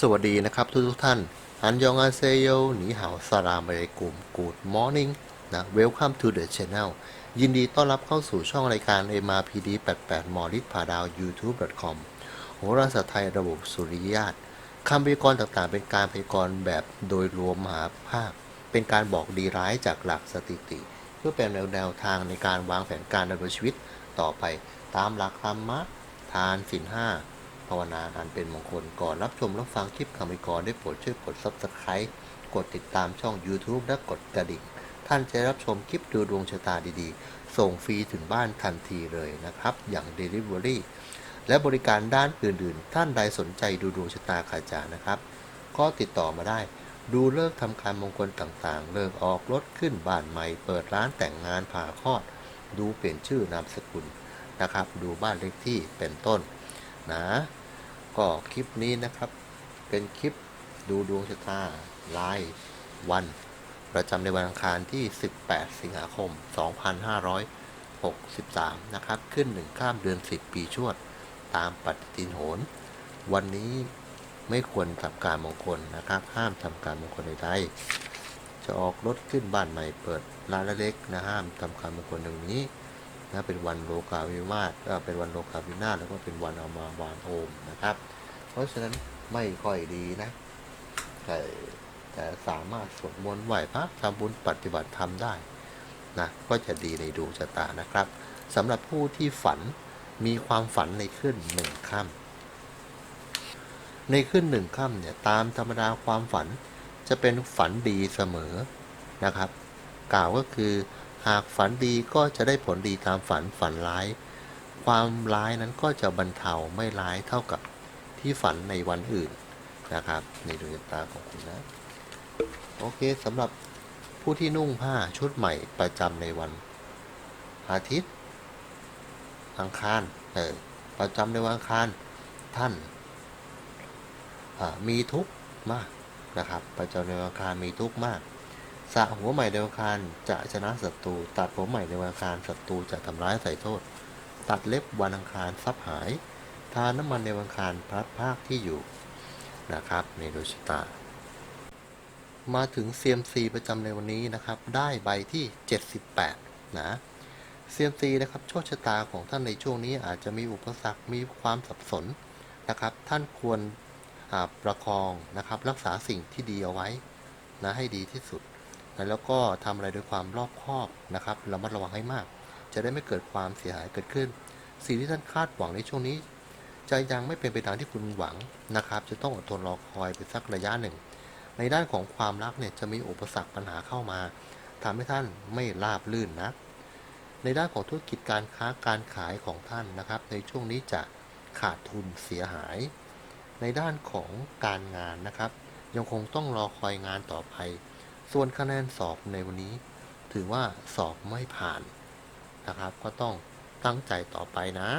สวัสดีนะครับทุกทุกท่าน อันยองอาเซโยหนีห่าสลามอะลัยกุมกูดมอร์นิ่งนะ Welcome to the channel ยินดีต้อนรับเข้าสู่ช่องรายการ MRPD 88มอริสพาดาว YouTube.com โหราศาสตร์ไทยระบบสุริยาตคำพยากรณ์ต่างๆ เป็นการพยากรณ์แบบโดยรวมมหาภาค เป็นการบอกดีร้ายจากหลักสถิติ เพื่อเป็นแนวทางในการวางแผนการดำเนินชีวิตต่อไป ตามหลักธรรมะ ทานศีลห้าาวนาอันเป็นมงคลก่อนรับชมรับฟังคลิปคำพิกรได้โปรดช่วยกด Subscribe กดติดตามช่อง YouTube และกดกระดิ่ง ท่านจะรับชมคลิปดูดวงชะตาดีๆ ส่งฟรีถึงบ้านทันทีเลยนะครับ อย่าง Delivery และบริการด้านอื่นๆ ท่านใดสนใจดูดวงชะตาขาจานะครับ ก็ติดต่อมาได้ ดูเลิกทำการมงคลต่างๆ เลิกออกรถขึ้นบ้านใหม่ เปิดร้านแต่งงานผ่าคลอด ดูเปลี่ยนชื่อนามสกุลนะครับ ดูบ้านเลขที่เป็นต้นนะ ก็คลิปนี้นะครับ เป็นคลิปดูดวงชะตารายวัน ประจำในวันอังคารที่ 18 สิงหาคม 2563 นะครับ ขึ้นหนึ่งข้ามเดือน 10 ปีชวด ตามปฏิทินโหรวันนี้ไม่ควรทำการมงคลนะครับ ห้ามทำการมงคลใดๆจะออกรถขึ้นบ้านใหม่เปิดร้านเล็กๆนะห้ามทำการมงคลตรงนี้ นะเป็นวันโลกาวิมาศก็เป็นวันโลกาวินาศแล้วก็เป็นวันเอามาวานโอมนะครับ เพราะฉะนั้นไม่ค่อยดีนะแต่แต่สามารถสวดมนต์ไหว้พระทำบุญปฏิบัติธรรมได้นะก็จะดีในดวงชะตานะครับสำหรับผู้ที่ฝันมีความฝันในขึ้นหนึ่งค่ำในขึ้นหนึ่งค่ำเนี่ยตามธรรมดาความฝันจะเป็นฝันดีเสมอนะครับ กล่าวก็คือ หากฝันดีก็จะได้ผลดีตามฝันฝันร้าย ความร้ายนั้นก็จะบรรเทาไม่ร้ายเท่ากับที่ฝันในวันอื่นนะครับในดวงชะตาของคุณนะโอเคสำหรับผู้ที่นุ่งผ้าชุดใหม่ประจำในวัน อาทิตย์อังคารเออประจำในวันอังคารท่านมีทุกข์มากนะครับ ประจำในวันอังคารมีทุกข์มาก สระหัวใหม่ในวันคารจะชนะศัตรู ตัดหัวใหม่ในวันคารศัตรูจะทำร้ายใส่โทษ ตัดเล็บวันอังคารทรัพย์หาย ทาน้ำมันในวันอังคารพลัดภาคที่อยู่นะครับในดวงชะตา มาถึง CMC ประจำในวันนี้นะครับ ได้ใบที่ 78 นะ CMC นะครับโชคชะตาของท่านในช่วงนี้อาจจะมีอุปสรรคมีความสับสนนะครับ ท่านควรประคองนะครับ รักษาสิ่งที่ดีเอาไว้นะให้ดีที่สุด แล้วก็ทำอะไรด้วยความรอบคอบนะครับระมัดระวังให้มาก จะได้ไม่เกิดความเสียหายเกิดขึ้น สิ่งที่ท่านคาดหวังในช่วงนี้ จะยังไม่เป็นไปตามที่คุณหวังนะครับ จะต้องอดทนรอคอยไปสักระยะหนึ่ง ในด้านของความรักเนี่ยจะมีอุปสรรคปัญหาเข้ามาทำให้ท่านไม่ราบลื่นนะในด้านของธุรกิจการค้าการขายของท่านนะครับ ในช่วงนี้จะขาดทุนเสียหาย ในด้านของการงานนะครับ ยังคงต้องรอคอยงานต่อไป ส่วนคะแนนสอบในวันนี้ ถือว่าสอบไม่ผ่านนะครับ ก็ต้องตั้งใจต่อไปนะ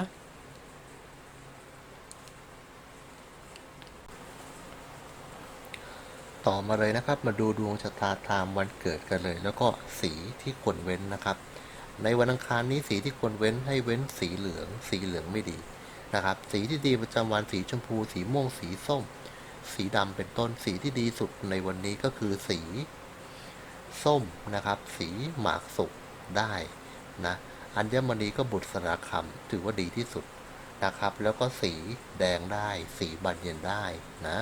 ต่อมาเลยนะครับ มาดูดวงชะตาตามวันเกิดกันเลย แล้วก็สีที่ควรเว้นนะครับ ในวันอังคารนี้สีที่ควรเว้นให้เว้นสีเหลือง สีเหลืองไม่ดีนะครับ สีที่ดีประจำวันสีชมพู สีม่วง สีส้ม สีดำเป็นต้น สีที่ดีสุดในวันนี้ก็คือสี ส้มนะครับ สีหมากสุกได้นะอัญมณีก็บุตรสรคำถือว่าดีที่สุดนะครับ แล้วก็สีแดงได้ สีบานเย็นได้นะ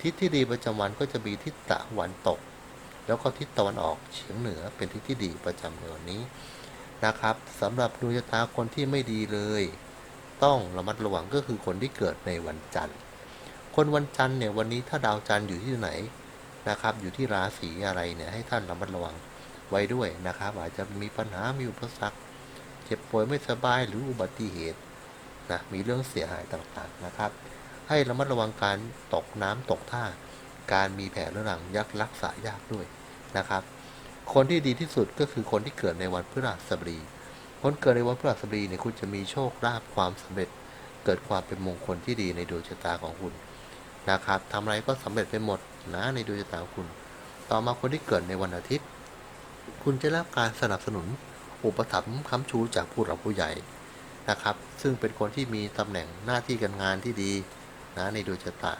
ทิศที่ดีประจำวันก็จะมีทิศตะวันตก แล้วก็ทิศตะวันออกเฉียงเหนือเป็นทิศที่ดีประจำในวันนี้นะครับสำหรับดวงชะตาคนที่ไม่ดีเลย ต้องระมัดระวังก็คือคนที่เกิดในวันจันทร์ คนวันจันทร์เนี่ยวันนี้ถ้าดาวจันทร์อยู่ที่ไหน นะครับ อยู่ที่ราศีอะไรเนี่ยให้ท่านระมัดระวังไว้ด้วยนะครับ อาจจะมีปัญหามีอุปสรรคเจ็บป่วยไม่สบายหรืออุบัติเหตุนะมีเรื่องเสียหายต่างๆนะครับ ให้ระมัดระวังการตกน้ำตกท่า การมีแผลเรื้อรังยักรักษายากด้วยนะครับ คนที่ดีที่สุดก็คือคนที่เกิดในวันพฤหัสบดีคนเกิดในวันพฤหัสบดีเนี่ยคุณจะมีโชคลาภความสำเร็จ เกิดความเป็นมงคลที่ดีในดวงชะตาของคุณนะครับทำอะไรก็สำเร็จไปหมด นะในดวงชะตาคุณ ต่อมาคนที่เกิดในวันอาทิตย์ คุณจะได้รับการสนับสนุนอุปถัมภ์ค้ำชูจากผู้หลักผู้ใหญ่นะครับ ซึ่งเป็นคนที่มีตำแหน่งหน้าที่การงานที่ดีนะในดวงชะตา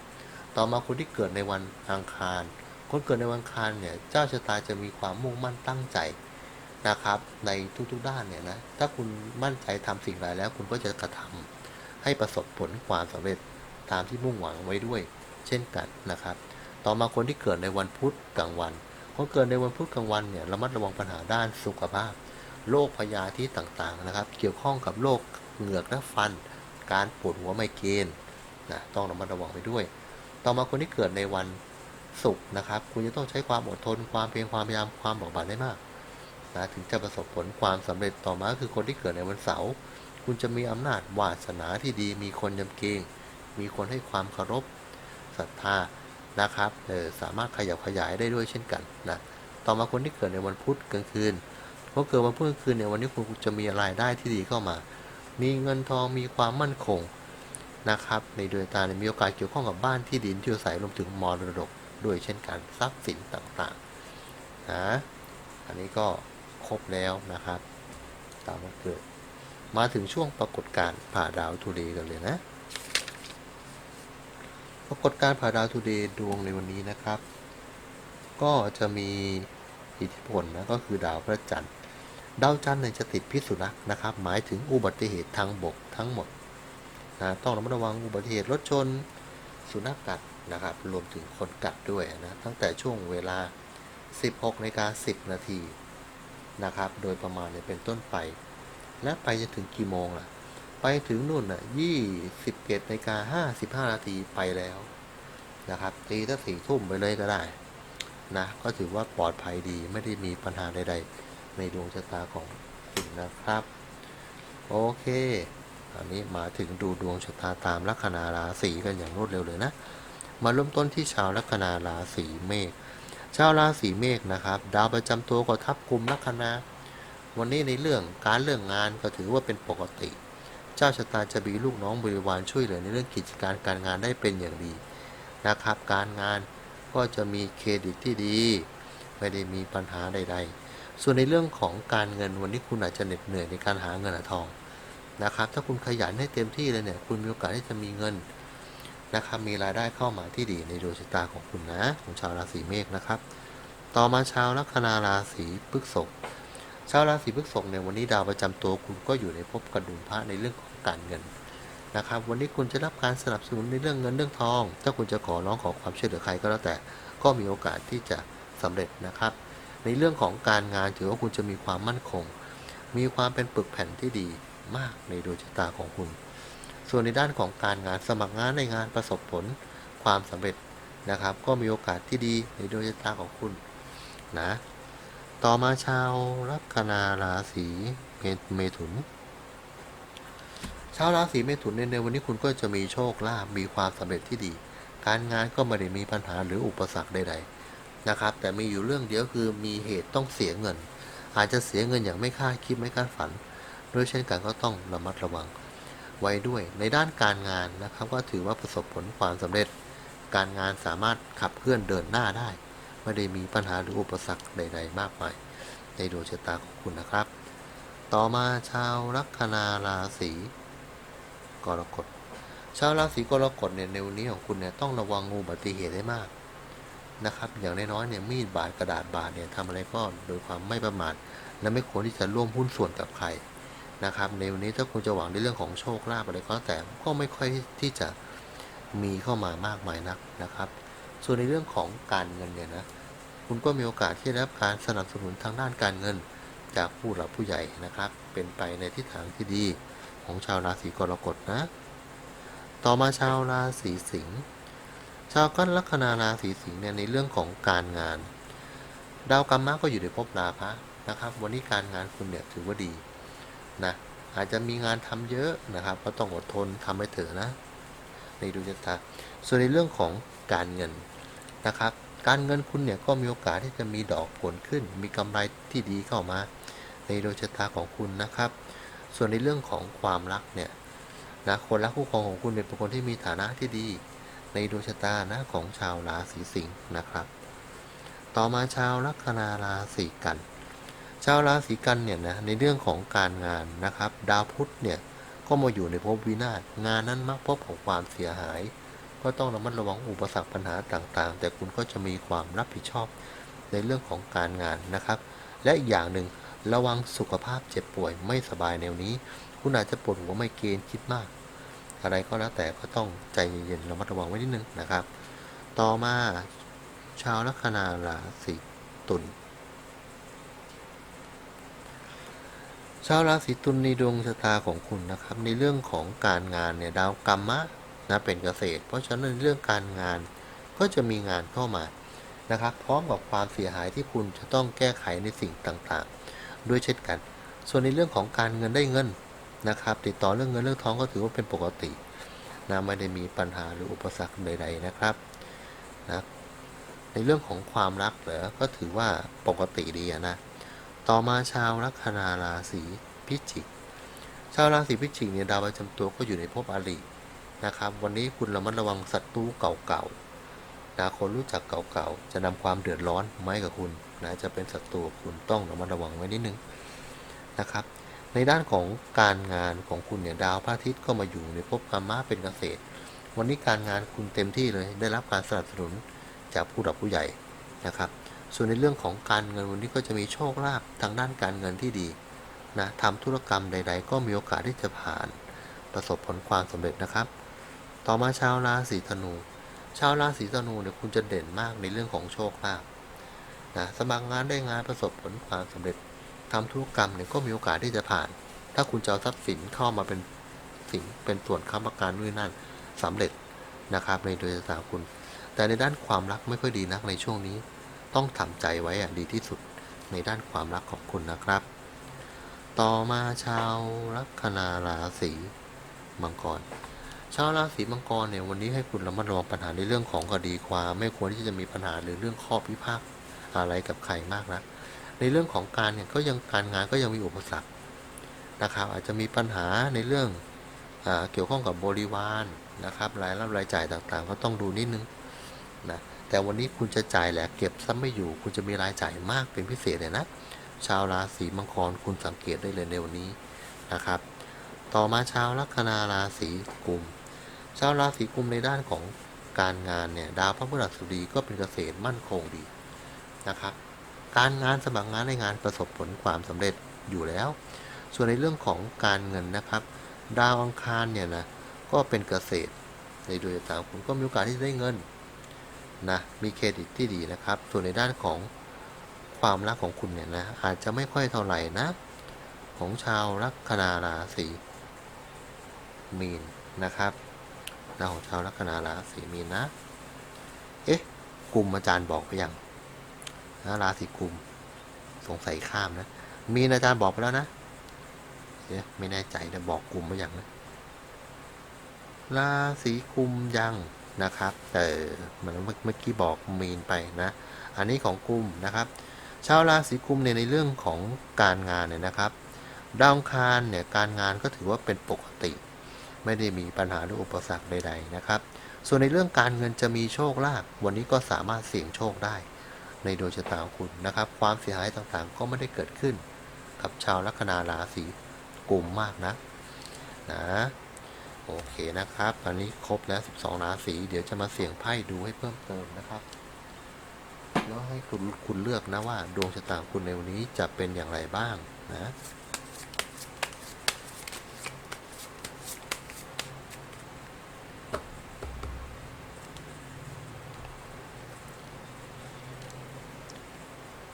ต่อมาคนที่เกิดในวันอังคาร คนเกิดในวันอังคารเนี่ยเจ้าชะตาจะมีความมุ่งมั่นตั้งใจนะครับในทุกๆด้านเนี่ยนะถ้าคุณมั่นใจทำสิ่งใดแล้ว คุณก็จะกระทำให้ประสบผลความสำเร็จตามที่มุ่งหวังไว้ด้วย เช่นกันนะครับ ต่อมาคนที่เกิดในวันพุธกลางวันคนเกิดในวันพุธกลางวันเนี่ยระมัดระวังปัญหาด้านสุขภาพโรคพยาธิต่างๆนะครับ เกี่ยวข้องกับโรคเหงือกและฟัน การปวดหัวไมเกรนนะต้องระมัดระวังไปด้วย ต่อมาคนที่เกิดในวันศุกร์นะครับ คุณจะต้องใช้ความอดทน ความเพียรความพยายามความบอกบันได้มากนะถึงจะประสบผลความสำเร็จต่อมาคือคนที่เกิดในวันเสาร์คุณจะมีอำนาจวาสนาที่ดี มีคนยำเกรงมีคนให้ความเคารพศรัทธา นะครับเออสามารถขยับขยายได้ด้วยเช่นกันนะต่อมาคนที่เกิดในวันพุธกลางคืนเพราะเกิดวันพุธกลางคืนเนี่ยวันนี้คุณจะมีรายได้ที่ดีเข้ามา มีเงินทองมีความมั่นคงนะครับในดวงตาเนี่ยมีโอกาสเกี่ยวข้องกับบ้านที่ดินที่อาศัยรวมถึงมรดกด้วยเช่นกันทรัพย์สินต่างๆนะอันนี้ก็ครบแล้วนะครับตามวันเกิดมาถึงช่วงปรากฏการณ์ผ่าดาวทุเรกันเลยนะ ปรากฏการผ่าดาวทูเดย์ดวงในวันนี้นะครับ ก็จะมีอิทธิพลนะก็คือดาวพระจันทร์ ดาวจันทร์เนี่ยจะติดพิษสุนัขนะครับ หมายถึงอุบัติเหตุทางบกทั้งหมดนะต้องระมัดระวังอุบัติเหตุรถชนสุนัขกัดนะครับ รวมถึงคนกัดด้วยนะตั้งแต่ช่วงเวลา 16นาฬิกา10 นาทีนะครับ โดยประมาณเนี่ยเป็นต้นไป และไปจะถึงกี่โมงล่ะ ไปถึงนู่นน่ะยี่สิบเอ็ดนาฬิกาห้าสิบห้านาทีไปแล้วนะครับตีถ้าสี่ทุ่มไปเลยก็ได้นะก็ถือว่าปลอดภัยดีไม่ได้มีปัญหาใด ๆ ในดวงชะตาของคุณนะครับ โอเค อันนี้มาถึงดูดวงชะตาตามลัคนาราศีกันอย่างรวดเร็วเลยนะ มาเริ่มต้นที่ชาวลัคนาราศีเมษชาวราศีเมษนะครับ ดาวประจำตัวก็ทับกลุ่มลัคนา วันนี้ในเรื่องการเรื่องงานก็ถือว่าเป็นปกติ เจ้าชะตาจะมีลูกน้องบริวารช่วยเหลือในเรื่องกิจการการงานได้เป็นอย่างดีนะครับ การงานก็จะมีเครดิตที่ดี ไม่ได้มีปัญหาใด ๆ ส่วนในเรื่องของการเงินวันนี้คุณอาจจะเหน็ดเหนื่อยในการหาเงินหาทองนะครับ ถ้าคุณขยันให้เต็มที่เลยเนี่ยคุณมีโอกาสที่จะมีเงินนะครับมีรายได้เข้ามาที่ดีในดวงชะตาของคุณนะของชาวราศีเมษนะครับ ต่อมาชาวลัคนาราศีพฤษภชาวราศีพฤษภเนี่ยวันนี้ดาวประจำตัวคุณก็อยู่ในภพกระดุมพระในเรื่องของ การเงินนะครับ วันนี้คุณจะรับการสนับสนุนในเรื่องเงินเรื่องทอง ถ้าคุณจะขอร้องขอความช่วยเหลือใครก็แล้วแต่ ก็มีโอกาสที่จะสำเร็จนะครับ ในเรื่องของการงานถือว่าคุณจะมีความมั่นคง มีความเป็นปึกแผ่นที่ดีมากในดวงชะตาของคุณ ส่วนในด้านของการงานสมัครงานในงานประสบผลความสำเร็จนะครับ ก็มีโอกาสที่ดีในดวงชะตาของคุณนะ ต่อมาชาวลัคนาราศีเมเมถุน ชาวราศีเมถุนในวันนี้คุณก็จะมีโชคลาภมีความสำเร็จที่ดี การงานก็ไม่ได้มีปัญหาหรืออุปสรรคใดๆนะครับ แต่มีอยู่เรื่องเดียวคือมีเหตุต้องเสียเงิน อาจจะเสียเงินอย่างไม่คาดคิดไม่คาดฝันด้วยเช่นกันก็ต้องระมัดระวัง ไว้ด้วยในด้านการงานนะครับ ก็ถือว่าประสบผลความสำเร็จ การงานสามารถขับเคลื่อนเดินหน้าได้ ไม่ได้มีปัญหาหรืออุปสรรคใด ๆ มากมาย ในดวงชะตาของคุณนะครับ ต่อมาชาวลัคนาราศี กรกฎชาวราศีกรกฎเนี่ยในวันนี้ของคุณเนี่ยต้องระวังอุบัติเหตุให้มากนะครับ อย่างน้อยๆเนี่ยมีดบาดกระดาษบาดเนี่ยทำอะไรก็โดยความไม่ประมาทและไม่ควรที่จะร่วมหุ้นส่วนกับใครนะครับในวันนี้ถ้าคุณจะหวังในเรื่องของโชคลาภอะไรก็แต่ก็ไม่ค่อยที่จะมีเข้ามามากมายนักนะครับ ส่วนในเรื่องของการเงินเนี่ยนะคุณก็มีโอกาสที่ได้รับการสนับสนุนทางด้านการเงินจากผู้หลักผู้ใหญ่นะครับ เป็นไปในทิศทางที่ดี ของชาวราศีกรกฎนะ ต่อมาชาวราศีสิงห์ ชาวกันลัคนาราศีสิงห์เนี่ยในเรื่องของการงาน ดาวกรรมะก็อยู่ในภพราพะนะครับ วันนี้การงานคุณเนี่ยถือว่าดีนะอาจจะมีงานทำเยอะนะครับ ก็ต้องอดทนทำให้เถอะนะ ในดวงชะตา ส่วนในเรื่องของการเงินนะครับ การเงินคุณเนี่ยก็มีโอกาสที่จะมีดอกผลขึ้น มีกำไรที่ดีเข้ามา ในดวงชะตาของคุณนะครับ ส่วนในเรื่องของความรักเนี่ยนะคนรักคู่ครองของคุณเป็นคนที่มีฐานะที่ดี ในดวงชะตานะของชาวราศีสิงห์นะครับ ต่อมาชาวลัคนาราศีกัน ชาวราศีกันเนี่ยนะในเรื่องของการงานนะครับ ดาวพุธเนี่ยก็มาอยู่ในภพวินาศงานนั้นมักพบของความเสียหาย ก็ต้องระมัดระวังอุปสรรคปัญหาต่างๆ แต่คุณก็จะมีความรับผิดชอบในเรื่องของการงานนะครับ และอีกอย่างหนึ่ง ระวังสุขภาพเจ็บป่วยไม่สบายแนวนี้ คุณอาจจะปวดหัวไมเกรนคิดมาก อะไรก็แล้วแต่ก็ต้องใจเย็นๆระมัดระวังไว้นิดนึงนะครับ ต่อมาชาวลัคนาราศีตุลชาวราศีตุลในดวงชะตาของคุณนะครับ ในเรื่องของการงานเนี่ยดาวกรรมะนะเป็นเกษตร เพราะฉะนั้นเรื่องการงานก็จะมีงานเข้ามานะครับ พร้อมกับความเสียหายที่คุณจะต้องแก้ไขในสิ่งต่าง ด้วยเช่นกัน ส่วนในเรื่องของการเงินได้เงินนะครับ ติดต่อเรื่องเงินเรื่องท้องก็ถือว่าเป็นปกตินะไม่ได้มีปัญหาหรืออุปสรรคใด ๆนะครับนะในเรื่องของความรักเหรอก็ถือว่าปกติดีนะ ต่อมาชาวลัคนาราศีพิจิก ชาวราศีพิจิกเนี่ยดาวประจำตัวก็อยู่ในภพอรินะครับ วันนี้คุณระมัดระวังศัตรูเก่าๆ นะคนรู้จักเก่าๆ จะนำความเดือดร้อนมาให้กับคุณนะจะเป็นศัตรูคุณต้องระมัดระวังไว้นิดนึงนะครับ ในด้านของการงานของคุณเนี่ยดาวพระอาทิตย์ก็มาอยู่ในภพกรรมะเป็นเกษตร วันนี้การงานคุณเต็มที่เลยได้รับการสนับสนุนจากผู้หลักผู้ใหญ่นะครับ ส่วนในเรื่องของการเงินวันนี้ก็จะมีโชคลาภทางด้านการเงินที่ดีนะทำธุรกรรมใด ๆ ก็มีโอกาสที่จะผ่านประสบผลความสำเร็จนะครับ ต่อมาชาวราศีธนู ชาวราศีธนูเนี่ยคุณจะเด่นมากในเรื่องของโชคลาภนะสมัครงานได้งานประสบผลความสำเร็จทำธุรกรรมเนี่ยก็มีโอกาสที่จะผ่าน ถ้าคุณจะเอาทรัพย์สินเข้ามาเป็นสิ่งเป็นส่วนค้ำประกันนู่นนนั่นสำเร็จนะครับในโดยชะตาคุณ แต่ในด้านความรักไม่ค่อยดีนักในช่วงนี้ ต้องทำใจไว้อะดีที่สุดในด้านความรักของคุณนะครับ ต่อมาชาวลัคนาราศีมังกร ชาวราศีมังกรเนี่ยวันนี้ให้คุณระมัดระวังปัญหาในเรื่องของคดีความ ไม่ควรที่จะมีปัญหาหรือเรื่องข้อพิพาทอะไรกับใครมากนะในเรื่องของการเนี่ยก็ยังการงานก็ยังมีอุปสรรคนะครับอาจจะมีปัญหาในเรื่องอเกี่ยวข้องกับบริวารนะครับรายรับรายจ่ายต่างๆ ก็ต้องดูนิดนึงนะแต่วันนี้คุณจะจ่ายแหละเก็บซ้ำไม่อยู่ คุณจะมีรายจ่ายมากเป็นพิเศษเลยนะชาวราศีมังกรคุณสังเกตได้เลยในวันนี้นะครับ ต่อมาชาวลัคนาราศีกุม ชาวราศีกุมในด้านของการงานเนี่ยดาวพระพฤหัสบดีก็เป็นเกษตรมั่นคงดีนะครับ การงานสมัครงานในงานประสบผลความสำเร็จอยู่แล้ว ส่วนในเรื่องของการเงินนะครับ ดาวอังคารเนี่ยนะก็เป็นเกษตร ในโดยตามคุณก็มีโอกาสที่จะได้เงินนะมีเครดิตที่ดีนะครับ ส่วนในด้านของความรักของคุณเนี่ยนะอาจจะไม่ค่อยเท่าไหร่นะ ของชาวลัคนาราศีมีนนะครับ นะของชาวลัคนาราศีมีนนะ เอ๊ะกลุ่มอาจารย์บอกไปยังนะราศีกุมสงสัยข้ามนะ มีนอาจารย์บอกไปแล้วนะเอ๊ะไม่แน่ใจแต่บอกกลุ่มไปยังนะราศีกุมยังนะครับแต่เหมือนเมื่อกี้บอกมีนไปนะ อันนี้ของกุมนะครับ ชาวราศีกุมเนี่ยในเรื่องของการงานเนี่ยนะครับ ดาวคารเนี่ยการงานก็ถือว่าเป็นปกติ ไม่ได้มีปัญหาหรืออุปสรรคใดๆนะครับ ส่วนในเรื่องการเงินจะมีโชคลาภวันนี้ก็สามารถเสี่ยงโชคได้ ในดวงชะตาคุณนะครับ ความเสียหายต่างๆ ก็ไม่ได้เกิดขึ้น กับชาวลัคนาราศีกุมมากนะนะโอเคนะครับอันนี้ครบแล้ว 12 ราศีเดี๋ยวจะมาเสี่ยงไพ่ดูให้เพิ่มเติมนะครับแล้วให้คุณคุณเลือกนะว่าดวงชะตาคุณในวันนี้จะเป็นอย่างไรบ้างนะ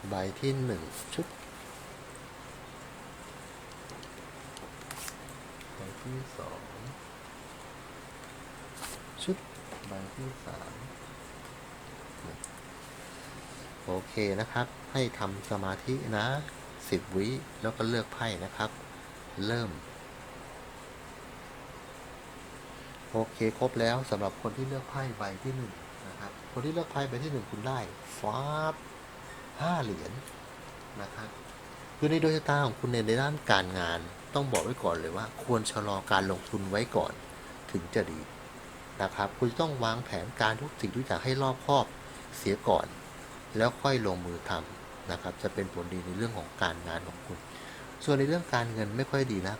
ใบที่หนึ่งชุดใบที่สองชุดใบที่สามโอเคนะครับ ให้ทำสมาธินะสิบวิแล้วก็เลือกไพ่นะครับ เริ่ม โอเคครบแล้วสำหรับคนที่เลือกไพ่ใบที่หนึ่งนะครับ คนที่เลือกไพ่ใบที่หนึ่งคุณได้ฟ้า ห้าเหรียญนะครับคือในดวงชะตาของคุณในด้านการงาน ต้องบอกไว้ก่อนเลยว่า ควรชะลอการลงทุนไว้ก่อนถึงจะดีนะครับ คุณต้องวางแผนการทุกสิ่งทุกอย่างให้รอบคอบเสียก่อน แล้วค่อยลงมือทำนะครับ จะเป็นผลดีในเรื่องของการงานของคุณ ส่วนในเรื่องการเงินไม่ค่อยดีนะ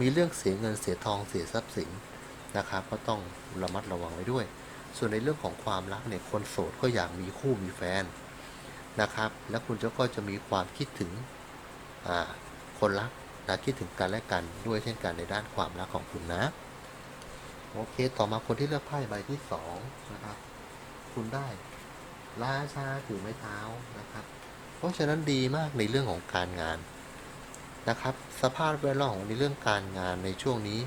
มีเรื่องเสียเงินเสียทองเสียทรัพย์สินนะครับ ก็ต้องระมัดระวังไว้ด้วย ส่วนในเรื่องของความรักเนี่ยคนโสดก็อยากมีคู่มีแฟน นะครับ แล้วคุณจะก็จะมีความคิดถึงคนรักนะคิดถึงกันและกันด้วยเช่นกันในด้านความรักของคุณนะ โอเค ต่อมาคนที่เลือกไพ่ใบที่สองนะครับ คุณได้ราชาถือไม้เท้านะครับ เพราะฉะนั้นดีมากในเรื่องของการงานนะครับ สภาพแวดล้อมของในเรื่องการงานในช่วงนี้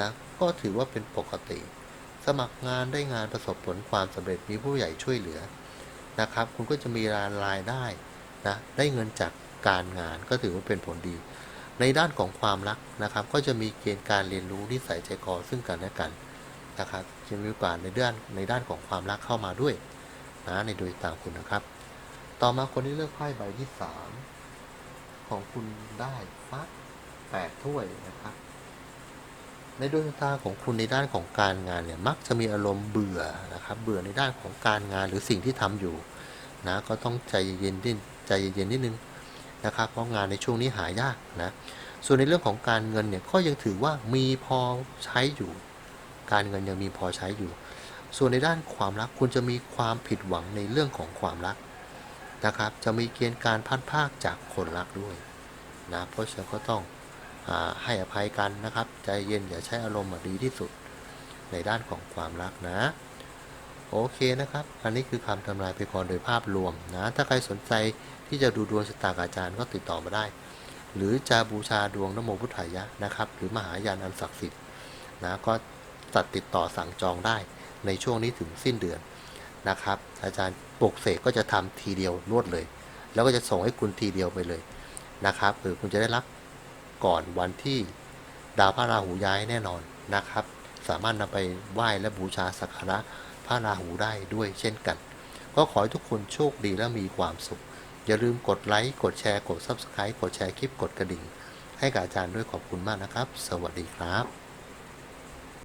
นะก็ถือว่าเป็นปกติ สมัครงานได้งานประสบผลความสำเร็จมีผู้ใหญ่ช่วยเหลือ นะครับ คุณก็จะมีรายได้นะได้เงินจากการงานก็ถือว่าเป็นผลดี ในด้านของความรักนะครับ ก็จะมีเกณฑ์การเรียนรู้นิสัยใจคอซึ่งกันและกันนะครับจะมีโอกาสในด้านในด้านของความรักเข้ามาด้วยนะในโดยตามคุณนะครับ ต่อมาคนที่เลือกไพ่ใบที่สามของคุณได้ฟักแปดถ้วยนะครับ ในดวงชะตาของคุณในด้านของการงานเนี่ยมักจะมีอารมณ์เบื่อนะครับเบื่อในด้านของการงานหรือสิ่งที่ทำอยู่นะก็ต้องใจเย็นนิดใจเย็นนิดนึงนะครับเพราะงานในช่วงนี้หายากนะส่วนในเรื่องของการเงินเนี่ยก็ยังถือว่ามีพอใช้อยู่ การเงินยังมีพอใช้อยู่ ส่วนในด้านความรักคุณจะมีความผิดหวังในเรื่องของความรักนะครับ จะมีเกณฑ์การพัดภาคจากคนรักด้วยนะเพราะฉะนั้นก็ต้อง ให้อภัยกันนะครับ ใจเย็นอย่าใช้อารมณ์ดีที่สุดในด้านของความรักนะ โอเคนะครับ อันนี้คือคำทำนายพยากรณ์โดยภาพรวมนะ ถ้าใครสนใจที่จะดูดวงชะตากอาจารย์ก็ติดต่อมาได้ หรือจะบูชาดวงนโมพุทธายะนะครับ หรือมหายานอันศักดิ์สิทธิ์นะก็ตัดติดต่อสั่งจองได้ในช่วงนี้ถึงสิ้นเดือนนะครับ อาจารย์ปกเสกก็จะทำทีเดียวรวดเลย แล้วก็จะส่งให้คุณทีเดียวไปเลยนะครับเออคุณจะได้รับ ก่อนวันที่ดาวพระราหูย้ายแน่นอนนะครับ สามารถนำไปไหว้และบูชาสักการะพระราหูได้ด้วยเช่นกัน ก็ขอให้ทุกคนโชคดีและมีความสุข อย่าลืมกดไลค์ กดแชร์ กด Subscribe กดแชร์คลิป กดกระดิ่ง ให้กับอาจารย์ด้วยขอบคุณมากนะครับ สวัสดีครับ